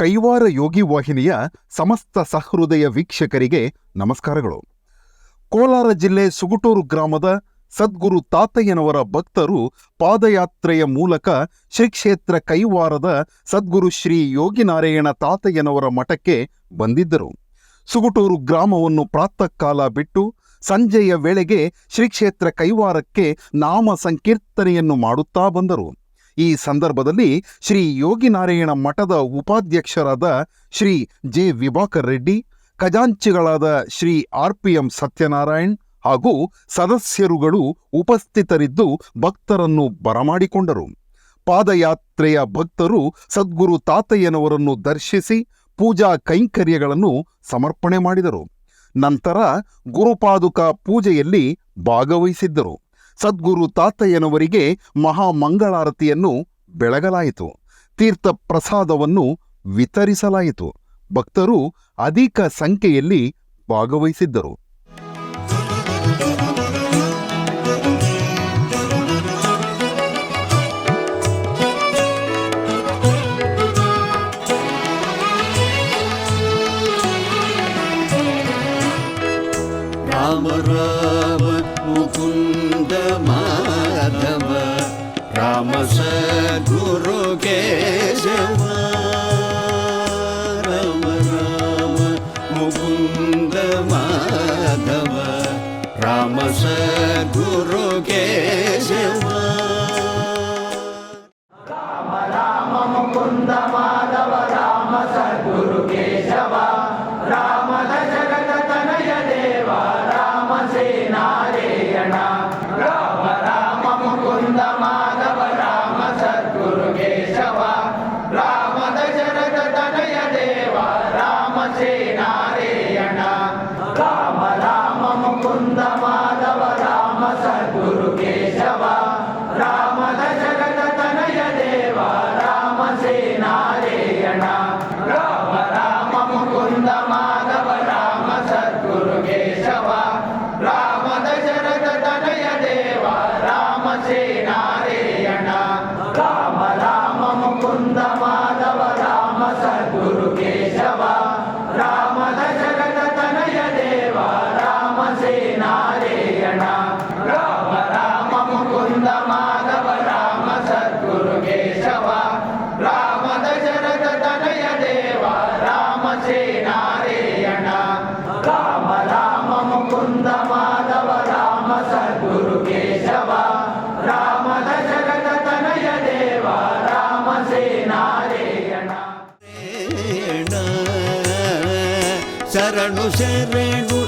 ಕೈವಾರ ಯೋಗಿ ವಾಹಿನಿಯ ಸಮಸ್ತ ಸಹೃದಯ ವೀಕ್ಷಕರಿಗೆ ನಮಸ್ಕಾರಗಳು. ಕೋಲಾರ ಜಿಲ್ಲೆ ಸುಗುಟೂರು ಗ್ರಾಮದ ಸದ್ಗುರು ತಾತಯ್ಯನವರ ಭಕ್ತರು ಪಾದಯಾತ್ರೆಯ ಮೂಲಕ ಶ್ರೀ ಕ್ಷೇತ್ರ ಕೈವಾರದ ಸದ್ಗುರು ಶ್ರೀ ಯೋಗಿನಾರಾಯಣ ತಾತಯ್ಯನವರ ಮಠಕ್ಕೆ ಬಂದಿದ್ದರು. ಸುಗುಟೂರು ಗ್ರಾಮವನ್ನು ಪ್ರಾತಃ ಕಾಲ ಬಿಟ್ಟು ಸಂಜೆಯ ವೇಳೆಗೆ ಶ್ರೀ ಕ್ಷೇತ್ರ ಕೈವಾರಕ್ಕೆ ನಾಮ ಸಂಕೀರ್ತನೆಯನ್ನು ಮಾಡುತ್ತಾ ಬಂದರು. ಈ ಸಂದರ್ಭದಲ್ಲಿ ಶ್ರೀ ಯೋಗಿನಾರಾಯಣ ಮಠದ ಉಪಾಧ್ಯಕ್ಷರಾದ Shri J Vibhakar Reddy, ಖಜಾಂಚಿಗಳಾದ Shri R P M Satyanarayan ಹಾಗೂ ಸದಸ್ಯರುಗಳು ಉಪಸ್ಥಿತರಿದ್ದು ಭಕ್ತರನ್ನು ಬರಮಾಡಿಕೊಂಡರು. ಪಾದಯಾತ್ರೆಯ ಭಕ್ತರು ಸದ್ಗುರು ತಾತಯ್ಯನವರನ್ನು ದರ್ಶಿಸಿ ಪೂಜಾ ಕೈಂಕರ್ಯಗಳನ್ನು ಸಮರ್ಪಣೆ ಮಾಡಿದರು. ನಂತರ ಗುರುಪಾದುಕ ಪೂಜೆಯಲ್ಲಿ ಭಾಗವಹಿಸಿದ್ದರು. ಸದ್ಗುರು ತಾತಯ್ಯನವರಿಗೆ ಮಹಾಮಂಗಳಾರತಿಯನ್ನು ಬೆಳಗಲಾಯಿತು. ತೀರ್ಥ ಪ್ರಸಾದವನ್ನು ವಿತರಿಸಲಾಯಿತು. ಭಕ್ತರು ಅಧಿಕ ಸಂಖ್ಯೆಯಲ್ಲಿ ಭಾಗವಹಿಸಿದ್ದರು. राम मुकुन्द माधव राम सद्गुरु केशव राम राम मुकुन्द माधव राम सद्गुरु केशव ಶರಣು నారేయణ. రామ రామ ముకుంద మాధవ రామ సద్గురు కేశవ. రామ దశరథ తనయ దేవ రామ శ్రీ రామ రామ ముకుంద మాధవ రామ సద్గురు కేశవ. రామ దశరథ తనయ దేవ రామ శ్రీ శరణు శరణు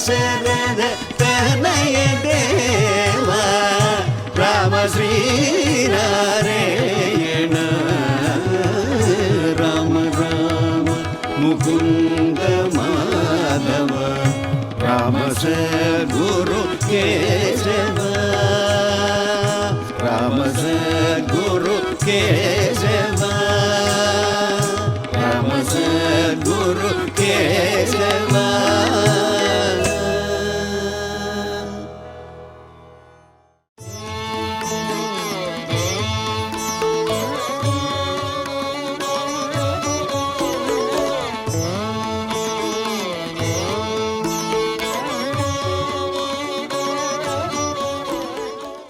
ರಾಮ ದಶರಥ ತನಯ ದೇವ ರಾಮ ಶ್ರೀನಾರಾಯಣ ರಾಮ ರಾಮ ಮುಕುಂದ ಮಾಧವ ರಾಮ ಸದ್ಗುರು ಕೇಶವ ರಾಮ ಸದ್ಗುರು ಕೇಶವ ರಾಮ